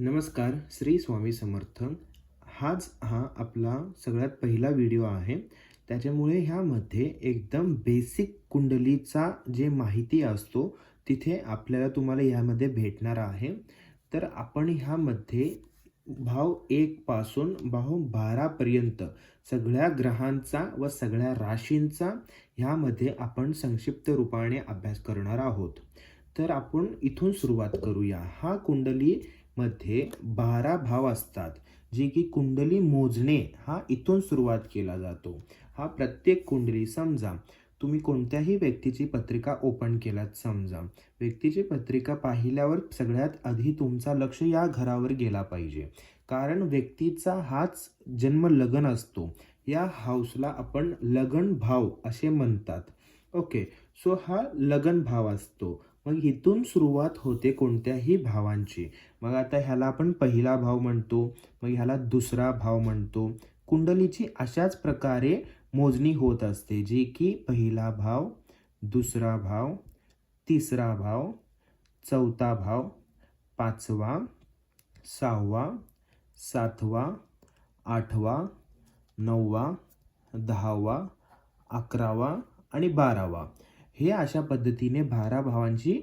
नमस्कार श्री स्वामी समर्थ. हाच हा आपला सगळ्यात पहिला व्हिडिओ आहे. त्याच्यामुळे ह्यामध्ये एकदम बेसिक कुंडलीचा जे माहिती असतो तिथे आपल्याला तुम्हाला ह्यामध्ये भेटणार आहे. तर आपण ह्यामध्ये भाव एकपासून भाव बारापर्यंत सगळ्या ग्रहांचा व सगळ्या राशींचा ह्यामध्ये आपण संक्षिप्त रूपाने अभ्यास करणार आहोत. तर आपण इथून सुरुवात करूया. हा कुंडली मध्ये बारा भाव असतात जे की कुंडली मोजणे हा इथून सुरुवात केला जातो. हा प्रत्येक कुंडली समजा तुम्ही कोणत्याही व्यक्तीची पत्रिका ओपन केलात समजा. व्यक्तीची पत्रिका पाहिल्यावर सगळ्यात आधी तुमचा लक्ष या घरावर गेला पाहिजे. कारण व्यक्तीचा हाच जन्म लगन असतो. या हाऊसला आपण लगन भाव असे म्हणतात. ओके सो हा लगन भाव असतो. मग इथून सुरुवात होते कोणत्याही भावांची. मग आता ह्याला आपण पहिला भाव म्हणतो मग ह्याला दुसरा भाव म्हणतो. कुंडलीची अशाच प्रकारे मोजणी होत असते जी की पहिला भाव दुसरा भाव तिसरा भाव चौथा भाव पाचवा सहावा सातवा आठवा नववा दहावा अकरावा आणि बारावा. हे अशा पद्धतीने बारा भावांची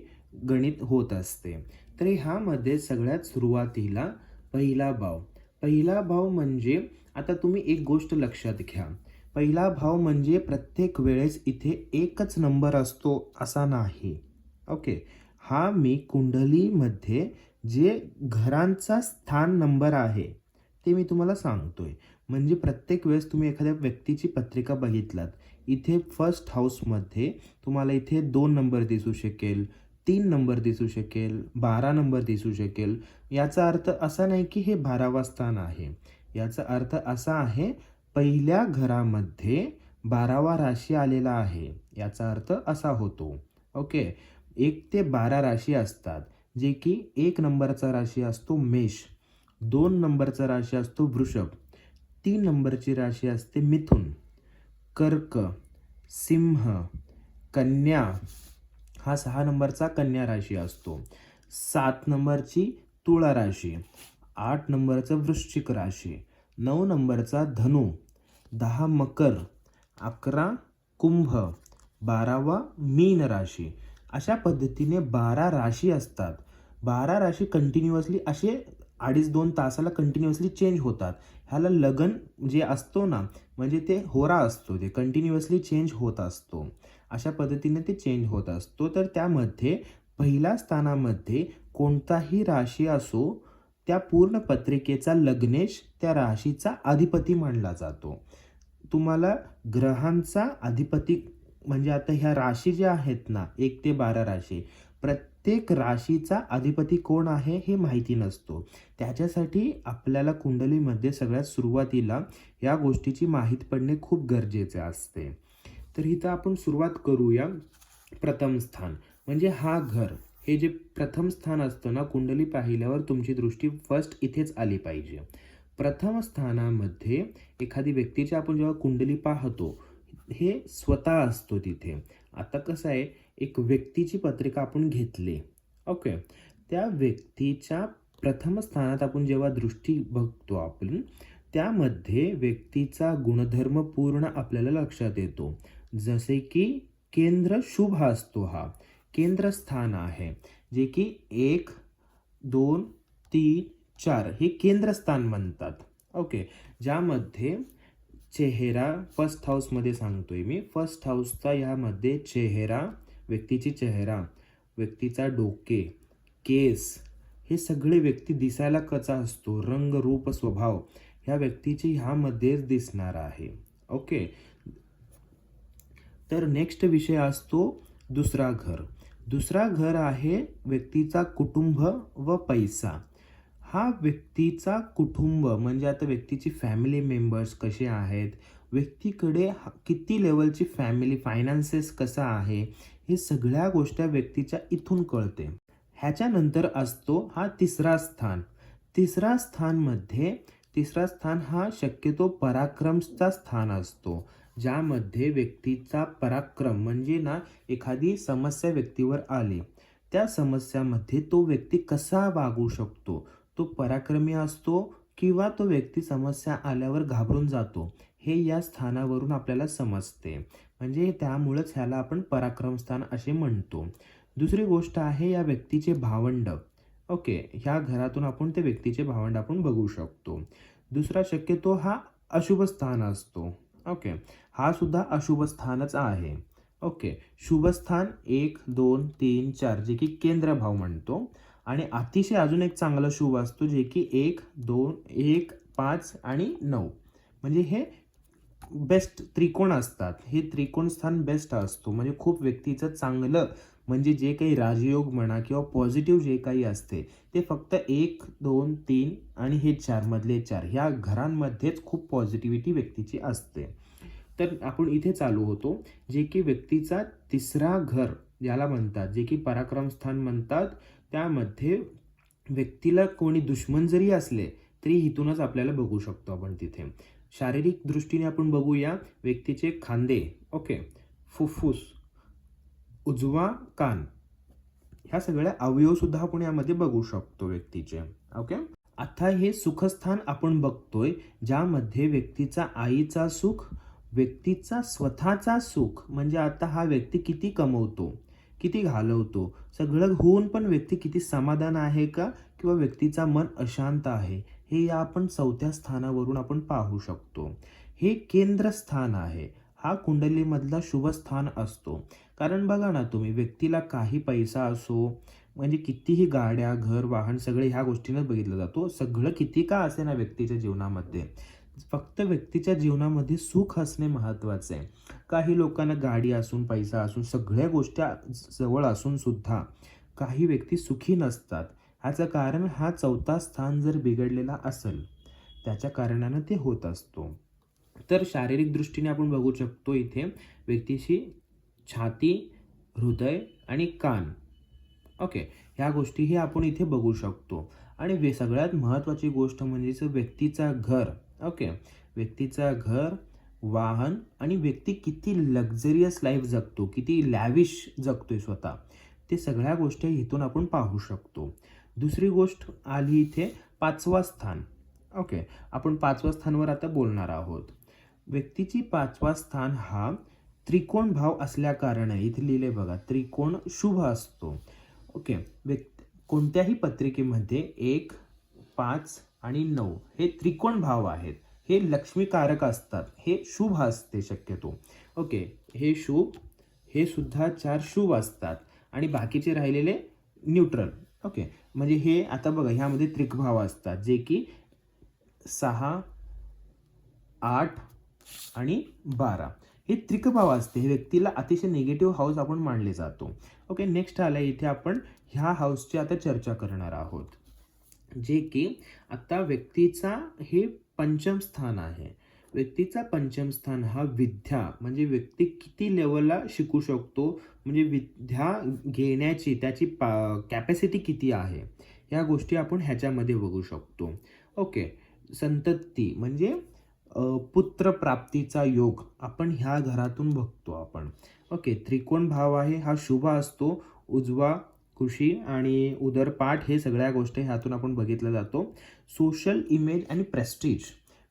गणित होत असते. तर ह्यामध्ये सगळ्यात सुरुवातीला पहिला भाव. पहिला भाव म्हणजे आता तुम्ही एक गोष्ट लक्षात घ्या. पहिला भाव म्हणजे प्रत्येक वेळेस इथे एकच नंबर असतो असा नाही. ओके? हा मी कुंडलीमध्ये जे घरांचा स्थान नंबर आहे ते मी तुम्हाला सांगतोय. म्हणजे प्रत्येक वेळेस तुम्ही एखाद्या व्यक्तीची पत्रिका बघितलात इथे फर्स्ट हाऊसमध्ये तुम्हाला इथे दोन नंबर दिसू शकेल तीन नंबर दिसू शकेल बारा नंबर दिसू शकेल. याचा अर्थ असा नाही की हे बारावा स्थान आहे. याचा अर्थ असा आहे पहिल्या घरामध्ये बारावा राशी आलेला आहे. याचा अर्थ असा होतो. ओके? एक ते बारा राशी असतात. जे की एक नंबरचा राशी असतो मेष. दोन नंबरचा राशी असतो वृषभ. तीन नंबरची राशी असते मिथुन. कर्क सिंह कन्या हा सहा नंबरचा कन्या राशी असतो. सात नंबरची तुळा राशी आठ नंबरचं वृश्चिक राशी नऊ नंबरचा धनु दहा मकर अकरा कुंभ बारावा मीन राशी. अशा पद्धतीने बारा राशी असतात. बारा राशी कंटिन्युअसली असे अडीच दोन तासाला कंटिन्युअसली चेंज होतात. ह्याला लगन जे असतो ना म्हणजे ते होरा असतो ते कंटिन्युअसली चेंज होत असतो. अशा पद्धतीने ते चेंज होत असतो. तर त्यामध्ये पहिल्या स्थानामध्ये कोणताही राशी असो त्या पूर्ण पत्रिकेचा लग्नेश त्या राशीचा अधिपती मानला जातो. तुम्हाला ग्रहांचा अधिपती म्हणजे आता ह्या राशी ज्या आहेत ना एक ते बारा राशी प्रत्येक राशीचा अधिपती कोण आहे हे माहिती नसतो. त्याच्यासाठी आपल्याला कुंडलीमध्ये सगळ्यात सुरुवातीला या गोष्टीची माहीत पडणे खूप गरजेचे असते. तर इथं आपण सुरुवात करूया. प्रथम स्थान म्हणजे हा घर. हे जे प्रथम स्थान असतं ना कुंडली पाहिल्यावर तुमची दृष्टी फर्स्ट इथेच आली पाहिजे. प्रथम स्थानामध्ये एखादी व्यक्तीची आपण जेव्हा कुंडली पाहतो हे स्वतः असतो तिथे. आता कसं आहे एक व्यक्तीची पत्रिका आपण घेतली. ओके. त्या व्यक्तीच्या प्रथम स्थानात आपण जेव्हा दृष्टी बघतो आपण त्यामध्ये व्यक्तीचा गुणधर्म पूर्ण आपल्याला लक्षात येतो. जसे की केंद्र शुभ असतो हा. केंद्रस्थान आहे. जे की एक दोन तीन चार हे केंद्रस्थान म्हणतात. ओके. ज्यामध्ये चेहरा फर्स्ट हाऊसमध्ये सांगतोय मी. फर्स्ट हाऊसचा ह्यामध्ये चेहरा व्यक्तीची चेहरा व्यक्तीचा डोके केस हे सगळे व्यक्ती दिसायला कसा असतो. रंग रूप स्वभाव ह्या व्यक्तीची ह्यामध्येच दिसणार आहे. ओके? तर नेक्स्ट विषय असतो दुसरा घर. दुसरा घर आहे व्यक्तीचा कुटुंब व पैसा. हा व्यक्तीचा कुटुंब म्हणजे आता व्यक्तीची फॅमिली मेंबर्स कसे आहेत? व्यक्तीकडे किती लेवलची फॅमिली फायनान्सेस कसा आहे? हे सगळ्या गोष्टी व्यक्तीच्या इथून कळते. ह्याच्यानंतर असतो हा तिसरा स्थान. तिसरा स्थानमध्ये तिसरा स्थान हा शक्यतो पराक्रमचा स्थान असतो ज्यामध्ये व्यक्तीचा पराक्रम म्हणजे ना एखादी समस्या व्यक्तीवर आली त्या समस्यामध्ये तो व्यक्ती कसा वागू शकतो? तो पराक्रमी असतो किंवा तो व्यक्ती समस्या आल्यावर घाबरून जातो? हे या स्थानावरून आपल्याला समजते. म्हणजे त्यामुळंच ह्याला आपण पराक्रम स्थान असे म्हणतो. दुसरी गोष्ट आहे या व्यक्तीचे भावंड. ओके ह्या घरातून आपण ते व्यक्तीचे भावंड आपण बघू शकतो. दुसरा शक्यतो हा अशुभ स्थान असतो. ओके हा सुद्धा अशुभ स्थानच आहे. ओके शुभ स्थान एक दोन तीन चार जे की केंद्र भाव म्हणतो. आणि अतिशय अजून एक चांगला शुभ असतो जे की एक दोन एक पाच आणि नऊ. म्हणजे हे बेस्ट त्रिकोण असतात. हे त्रिकोण स्थान बेस्ट असतो. म्हणजे खूप व्यक्तीचं चांगलं म्हणजे जे काही राजयोग म्हणा किंवा पॉझिटिव्ह जे काही असते ते फक्त एक दोन तीन आणि हे चारमधले चार ह्या घरांमध्येच खूप पॉझिटिव्हिटी व्यक्तीची असते. तर आपण इथे चालू होतो. जे की व्यक्तीचा तिसरा घर ज्याला म्हणतात जे की पराक्रम स्थान म्हणतात त्यामध्ये व्यक्तीला कोणी दुश्मन जरी असले तरी इथूनच आपल्याला बघू शकतो आपण तिथे. शारीरिक दृष्टीने आपण बघूया व्यक्तीचे खांदे. ओके. फुफ्फुस उजवा कान. ह्या सगळ्या अवयव सुद्धा आपण यामध्ये बघू शकतो व्यक्तीचे. ओके? आता हे सुखस्थान आपण बघतोय ज्यामध्ये व्यक्तीचा आईचा सुख व्यक्तीचा स्वतःचा सुख. म्हणजे आता हा व्यक्ती किती कमवतो किती घालवतो? सगळं होऊन पण व्यक्ती किती समाधान आहे का? किंवा व्यक्तीचा मन अशांत आहे? हे या आपण चौथ्या स्थानावरून आपण पाहू शकतो. हे केंद्रस्थान आहे. हा कुंडलीमधला शुभस्थान असतो. कारण बघा ना तुम्ही व्यक्तीला काही पैसा असो म्हणजे कितीही गाड्या घर वाहन सगळे ह्या गोष्टीनं बघितलं जातो. हो, सगळं किती का असे ना व्यक्तीच्या जीवनामध्ये? फक्त व्यक्तीच्या जीवनामध्ये सुख असणे महत्त्वाचे आहे. काही लोकांना गाडी असून पैसा असून सगळ्या गोष्टी जवळ असून सुद्धा काही व्यक्ती सुखी नसतात. ह्याचं कारण हा चौथा स्थान जर बिघडलेला असेल त्याच्या कारणानं ते होत असतो. तर शारीरिक दृष्टीने आपण बघू शकतो इथे व्यक्तीशी छाती हृदय आणि कान. ओके ह्या गोष्टीही आपण इथे बघू शकतो. आणि वे सगळ्यात महत्त्वाची गोष्ट म्हणजेच व्यक्तीचा घर. ओके व्यक्तीचा घर वाहन आणि व्यक्ती किती लक्झरियस लाईफ जगतो किती लॅविश जगतोय स्वतः. ते सगळ्या गोष्टी इथून आपण पाहू शकतो. दुसरी गोष्ट आली इथे पाचवा स्थान. ओके आपण पाचवा स्थानवर आता बोलणार आहोत. व्यक्तीची पाचवा स्थान हा त्रिकोण भाव असल्याकारणे इथे लिहिले बघा त्रिकोण शुभ असतो. ओके व्यक् कोणत्याही पत्रिकेमध्ये एक पाच आणि नऊ हे त्रिकोण भाव आहेत. हे लक्ष्मीकारक असतात. हे शुभ असते शक्यतो. ओके हे शुभ हे सुद्धा चार शुभ असतात. आणि बाकीचे राहिलेले न्यूट्रल. ओके. म्हणजे हे आता बघा ह्यामध्ये त्रिकभाव असतात जे की सहा आठ आणि बारा. हे त्रिकभाव असते हे व्यक्तीला अतिशय निगेटिव्ह हाऊस आपण मानले जातो. ओके नेक्स्ट आलं इथे आपण ह्या हाऊसची आता चर्चा करणार आहोत. जे की आता व्यक्तीचा हे पंचम स्थान आहे. व्यक्तीचा पंचम स्थान हा विद्या. म्हणजे व्यक्ती किती लेवलला शिकू शकतो? म्हणजे विद्या घेण्याची त्याची पा कॅपॅसिटी किती आहे? या गोष्टी आपण ह्याच्यामध्ये बघू शकतो. ओके संतती म्हणजे पुत्रप्राप्तीचा योग. आपण ह्या घरातून बघतो आपण. ओके त्रिकोण भाव आहे हा शुभ असतो. उजवा खुशी आणि उदरपाठ हे सगळ्या गोष्टी ह्यातून आपण बघितलं जातो. सोशल इमेज आणि प्रेस्टीज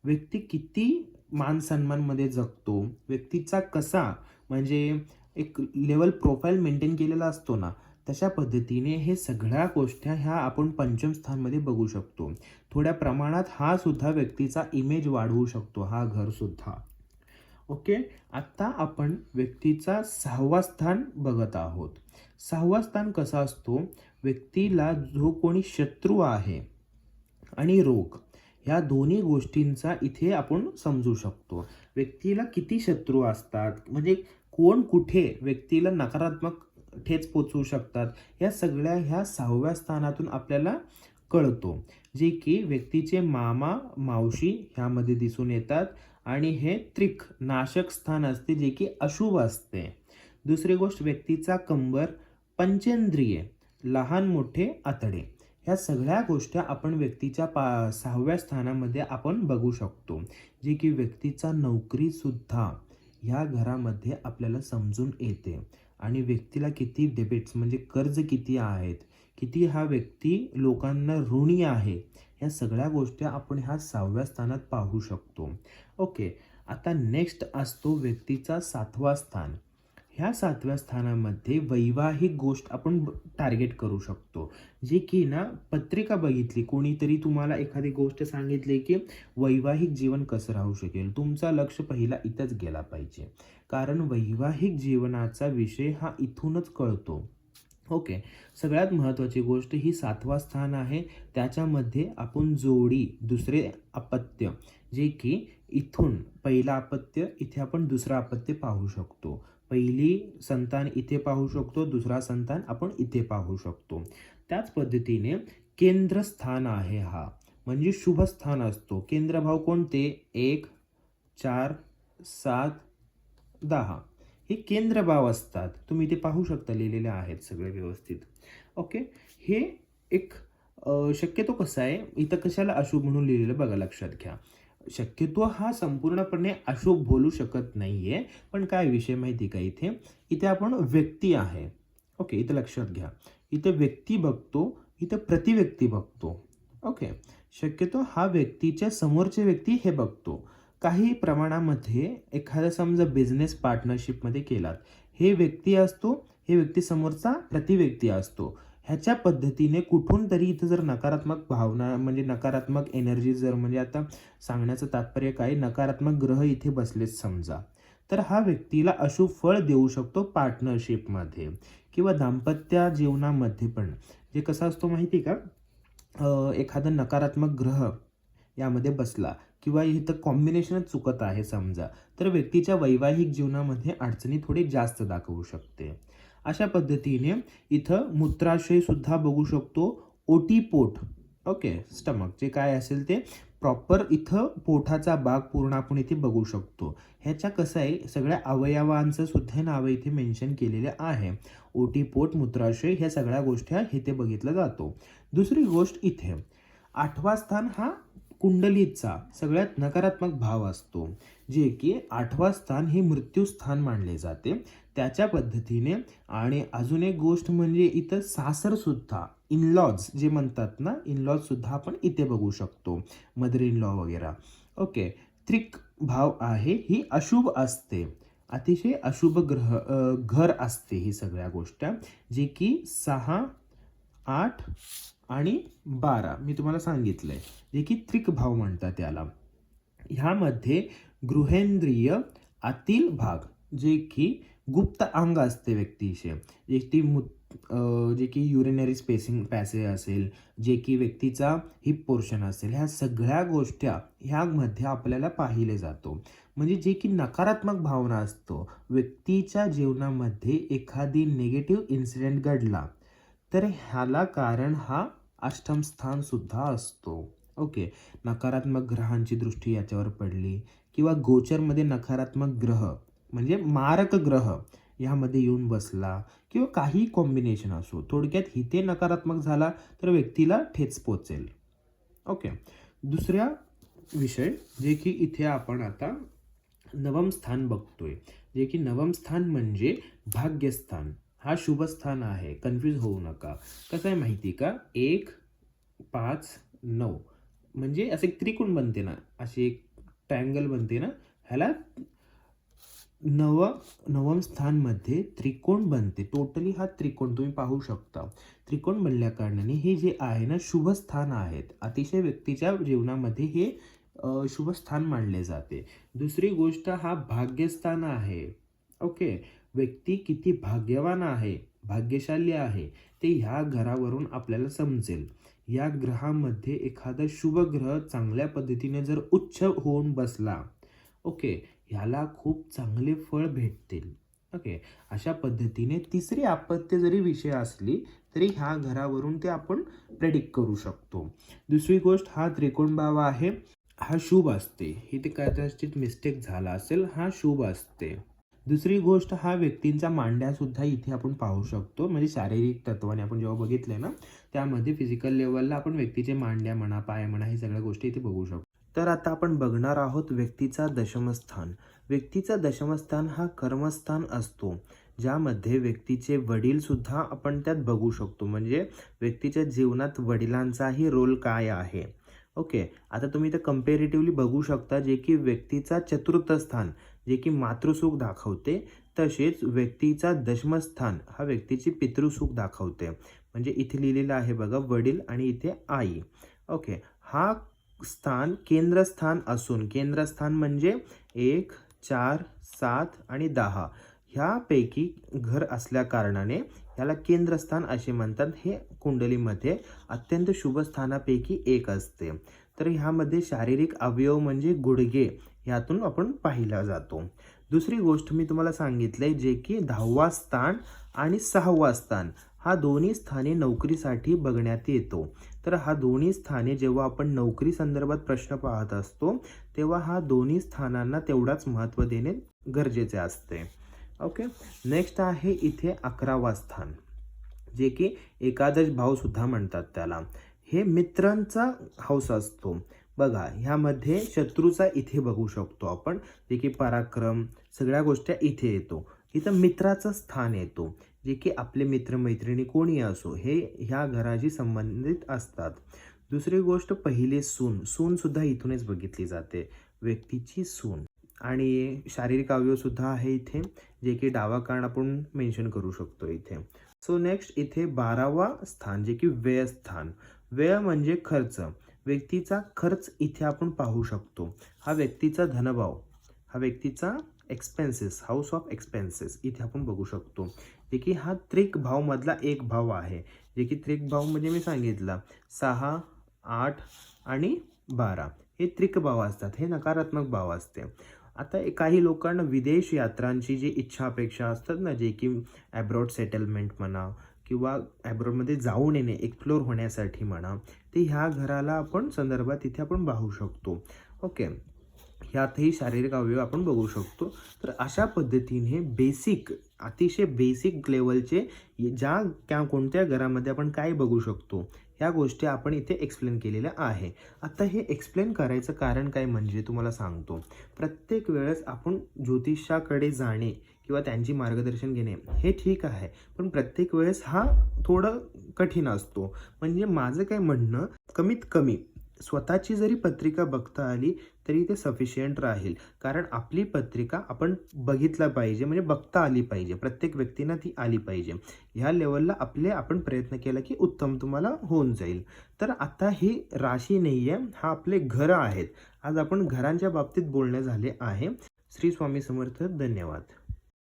व्यक्ती किती मान सन्मानमध्ये जगतो. व्यक्तीचा कसा म्हणजे एक लेवल प्रोफाईल मेंटेन केलेला असतो ना तशा पद्धतीने हे सगळ्या गोष्ट्या ह्या आपण पंचम स्थानमध्ये बघू शकतो. थोड्या प्रमाणात हा सुद्धा व्यक्तीचा इमेज वाढवू शकतो हा घर सुद्धा. ओके आत्ता आपण व्यक्तीचा सहावा स्थान बघत आहोत. सहावा स्थान कसा असतो? व्यक्तीला जो कोणी शत्रू आहे आणि रोग ह्या दोन्ही गोष्टींचा इथे आपण समजू शकतो. व्यक्तीला किती शत्रू असतात? म्हणजे कोण कुठे व्यक्तीला नकारात्मक ठेच पोचवू शकतात? या सगळ्या ह्या सहाव्या स्थानातून आपल्याला कळतो. जे की व्यक्तीचे मामा मावशी ह्यामध्ये दिसून येतात आणि हे त्रिक नाशक स्थान असते जे की अशुभ असते. दुसरी गोष्ट व्यक्तीचा कंबर पंचेंद्रिय लहान मोठे आतडे. ह्या सगळ्या गोष्टी आपण व्यक्तीच्या पा सहाव्या स्थानामध्ये आपण बघू शकतो. जे की व्यक्तीचा नोकरीसुद्धा ह्या घरामध्ये आपल्याला समजून येते. आणि व्यक्तीला किती डेबिट्स म्हणजे कर्ज किती आहेत किती हा व्यक्ती लोकांना ऋणी आहे ह्या सगळ्या गोष्टी आपण ह्या सहाव्या स्थानात पाहू शकतो. ओके आता नेक्स्ट असतो व्यक्तीचा सातवा स्थान. ह्या सातव्या स्थानामध्ये वैवाहिक गोष्ट आपण टार्गेट करू शकतो. जे की ना पत्रिका बघितली कोणीतरी तुम्हाला एखादी गोष्ट सांगितली की वैवाहिक जीवन कसं राहू शकेल? तुमचा लक्ष पहिला इथंच गेला पाहिजे. कारण वैवाहिक जीवनाचा विषय हा इथूनच कळतो. ओके. सगळ्यात महत्त्वाची गोष्ट ही सातवा स्थान आहे. त्याच्यामध्ये आपण जोडी दुसरे अपत्य जे की इथून पहिला अपत्य इथे आपण दुसरा अपत्य पाहू शकतो. पहिली संतान इथे पाहू शकतो दुसरा संतान आपण इथे पाहू शकतो. त्याच पद्धतीने केंद्रस्थान आहे हा. म्हणजे शुभस्थान असतो. केंद्रभाव कोणते? एक चार सात दहा. हे केंद्रभाव असतात. तुम्ही ते पाहू शकता लिहिलेले आहेत सगळे व्यवस्थित. ओके? हे एक शक्यतो कसं आहे? इथं कशाला अशुभ म्हणून लिहिलेलं बघा लक्षात घ्या. शक्यतो हा संपूर्णपणे अशुभ बोलू शकत नाही आहे पण काय विषय माहिती का इथे? इथे आपण व्यक्ती आहे. ओके इथं लक्षात घ्या. इथं व्यक्ती बघतो इथं प्रतिव्यक्ती बघतो. ओके शक्यतो हा व्यक्तीच्या समोरचे व्यक्ती हे बघतो. काही प्रमाणामध्ये एखादा समजा बिझनेस पार्टनरशिपमध्ये केलात. हे व्यक्ती असतो हे व्यक्ती समोरचा प्रतिव्यक्ती असतो. ह्याच्या पद्धतीने कुठून तरी इथं जर नकारात्मक भावना म्हणजे नकारात्मक एनर्जी जर म्हणजे आता सांगण्याचं तात्पर्य काय? नकारात्मक ग्रह इथे बसलेच समजा. तर हा व्यक्तीला अशुभ फळ देऊ शकतो पार्टनरशिपमध्ये किंवा दाम्पत्य जीवनामध्ये पण. जे कसा असतो माहिती आहे का? एखादा नकारात्मक ग्रह यामध्ये बसला किंवा इथं कॉम्बिनेशनच चुकत आहे समजा तर व्यक्तीच्या वैवाहिक जीवनामध्ये अडचणी थोडी जास्त दाखवू शकते. अशा पद्धतीने इथं मूत्राशयसुद्धा बघू शकतो. ओटीपोट ओके स्टमक. जे काय असेल ते प्रॉपर इथं पोटाचा भाग पूर्ण आपण इथे बघू शकतो. ह्याच्या कसं आहे सगळ्या अवयवांचं सुद्धा नावं इथे मेन्शन केलेले आहे. ओटीपोट मूत्राशय ह्या सगळ्या गोष्टी इथे बघितलं जातो. दुसरी गोष्ट इथे. आठवा स्थान हा कुंडलीचा सगळ्यात नकारात्मक भाव असतो जे की आठवा स्थान हे मृत्यूस्थान मानले जाते. त्याच्या पद्धतीने आणि अजून एक गोष्ट म्हणजे इथं सासरसुद्धा इनलॉज जे म्हणतात ना इनलॉजसुद्धा आपण इथे बघू शकतो मदर इन लॉ वगैरे. ओके त्रिक भाव आहे ही अशुभ असते. अतिशय अशुभ ग्रह घर असते ही सगळ्या गोष्ट. जे की सहा आठ आणि बारा. मी तुम्हाला सांगितलंय. जे की त्रिक भाव म्हणतात त्याला ह्यामध्ये गृहेंद्रिय आतील भाग जे की गुप्त अंग असते व्यक्तीचे. जे ती मु जे की युरिनरी स्पेसिंग पॅसेज असेल जे की व्यक्तीचा हिप पोर्शन असेल ह्या सगळ्या गोष्टी ह्यामध्ये आपल्याला पाहिले जातो. म्हणजे जे की नकारात्मक भावना असतो व्यक्तीच्या जीवनामध्ये एखादी निगेटिव्ह इन्सिडेंट घडला तर ह्याला कारण हा अष्टम स्थानसुद्धा असतो. ओके. नकारात्मक ग्रहांची दृष्टी याच्यावर पडली किंवा गोचरमध्ये नकारात्मक ग्रह म्हणजे मारक ग्रह ह्यामध्ये येऊन बसला किंवा काही कॉम्बिनेशन असो थोडक्यात हिते नकारात्मक झाला तर व्यक्तीला ठेच पोचेल. ओके. दुसऱ्या विषय जे की इथे आपण आता नवम स्थान बघतोय जे की नवम स्थान म्हणजे भाग्यस्थान. हा शुभस्थान आहे. कन्फ्यूज होऊ नका. कसं आहे माहिती का? एक पाच नऊ. म्हणजे असे एक त्रिकोण बनते ना. अशी एक ट्रायंगल बनते ना. ह्याला नव नवम स्थानमध्ये त्रिकोण बनते. टोटली हा त्रिकोण तुम्ही पाहू शकता. त्रिकोण बनल्या कारणाने हे जे आहे ना शुभ स्थान आहेत. अतिशय व्यक्तीच्या जीवनामध्ये हे शुभस्थान शुभ स्थान मानले जाते. दुसरी गोष्ट हा भाग्यस्थान आहे. ओके? व्यक्ती किती भाग्यवान आहे भाग्यशाली आहे ते ह्या घरावरून आपल्याला समजेल. या ग्रहामध्ये एखादा शुभ ग्रह चांगल्या पद्धतीने जर उच्च होऊन बसला ओके ह्याला खूप चांगले फळ भेटतील ओके. अशा पद्धतीने तिसरी आपत्य जरी विषय असली तरी ह्या घरावरून ते आपण प्रेडिक्ट करू शकतो. दुसरी गोष्ट हा त्रिकोण बाबा आहे हा शुभ असते. इथे कदाचित मिस्टेक झाला असेल हा शुभ असते. दुसरी गोष्ट हा व्यक्तींचा मांड्यासुद्धा इथे आपण पाहू शकतो. म्हणजे शारीरिक तत्वाने आपण जेव्हा बघितलंय ना त्यामध्ये फिजिकल लेवलला आपण व्यक्तीचे मांड्या म्हणा पाय म्हणा हे सगळ्या गोष्टी इथे बघू शकतो. तर आता आपण बघणार आहोत व्यक्तीचा दशमस्थान. व्यक्तीचा दशमस्थान हा कर्मस्थान असतो ज्यामध्ये व्यक्तीचे वडीलसुद्धा आपण त्यात बघू शकतो. म्हणजे व्यक्तीच्या जीवनात वडिलांचाही रोल काय आहे? ओके आता तुम्ही इथं कम्पेरेटिव्हली बघू शकता जे की व्यक्तीचा चतुर्थ स्थान. जे की मातृसुख दाखवते तसेच व्यक्तीचा दशमस्थान हा व्यक्तीची पितृसुख दाखवते. म्हणजे इथे लिहिलेलं आहे बघा वडील आणि इथे आई. ओके हा स्थान केंद्रस्थान असून केंद्रस्थान म्हणजे एक चार सात आणि दहा. ह्यापैकी घर असल्या कारणाने याला केंद्रस्थान असे म्हणतात. हे कुंडलीमध्ये अत्यंत शुभस्थानापैकी एक असते. तर ह्यामध्ये शारीरिक अवयव म्हणजे गुडघे यातून आपण पाहिला जातो. दुसरी गोष्ट मी तुम्हाला सांगितलंय जे की दहावा स्थान आणि सहावा स्थान हा दोन्ही स्थाने नोकरीसाठी बघण्यात येतो. तर हा दोन्ही स्थाने जेव्हा आपण नोकरी संदर्भात प्रश्न पाहत असतो तेव्हा हा दोन्ही स्थानांना तेवढाच महत्त्व देणे गरजेचे असते. ओके? नेक्स्ट आहे इथे अकरावा स्थान जे की एकादश भाव सुद्धा म्हणतात त्याला. हे मित्रांचा हौस असतो. बघा ह्यामध्ये शत्रूचा इथे बघू शकतो आपण. जे की पराक्रम सगळ्या गोष्टी इथे येतो. इथं मित्राचं स्थान येतो. जे की आपले मित्रमैत्रिणी कोणी असो हे ह्या घराशी संबंधित असतात. दुसरी गोष्ट पहिले सून. सूनसुद्धा इथूनच बघितली जाते. व्यक्तीची सून. आणि शारीरिक अवयवसुद्धा आहे इथे जे की डावा कान आपण मेन्शन करू शकतो इथे. सो नेक्स्ट इथे बारावा स्थान जे की व्यय स्थान. व्यय म्हणजे खर्च. व्यक्तीचा खर्च इथे आपण पाहू शकतो. हा व्यक्तीचा धनभाव हा व्यक्तीचा एक्सपेन्सेस हाऊस ऑफ एक्सपेन्सेस इथे आपण बघू शकतो. जे की हा त्रिक भावमधला एक भाव आहे. जे की त्रिक भाव म्हणजे मी सांगितलं सहा आठ आणि बारा. हे त्रिक भाव असतात. हे नकारात्मक भाव असते. आता काही लोकांना विदेश यात्रांची जी इच्छा अपेक्षा असतात ना जे की ॲब्रॉड सेटलमेंट म्हणा किंवा ॲब्रॉडमध्ये जाऊन येणे एक्सप्लोर होण्यासाठी म्हणा ते ह्या घराला आपण संदर्भात इथे आपण पाहू शकतो. ओके ह्यातही शारीरिक अवयव आपण बघू शकतो. तर अशा पद्धतीने बेसिक अतिशय बेसिक लेवलचे ज्या त्या कोणत्या घरामध्ये आपण काय बघू शकतो? ह्या गोष्टी आपण इथे एक्सप्लेन केलेल्या आहे. आता हे एक्सप्लेन करायचं कारण काय म्हणजे तुम्हाला सांगतो. प्रत्येक वेळेस आपण ज्योतिषाकडे जाणे किंवा त्यांची मार्गदर्शन घेणे हे ठीक आहे. पण प्रत्येक वेळेस हा थोडं कठीण असतो. म्हणजे माझं काय म्हणणं कमीत कमी स्वतःची जरी पत्रिका बघता आली तरी ते सफिशियंट राहील. कारण आपली पत्रिका आपण बघितला पाहिजे म्हणजे बघता आली पाहिजे. प्रत्येक व्यक्तींना ती आली पाहिजे. ह्या लेवलला आपले आपण प्रयत्न केला की उत्तम तुम्हाला होऊन जाईल. तर आता ही राशी नाही आहे हा आपले घरं आहेत. आज आपण घरांच्या बाबतीत बोलणे झाले आहे. श्री स्वामी समर्थ धन्यवाद.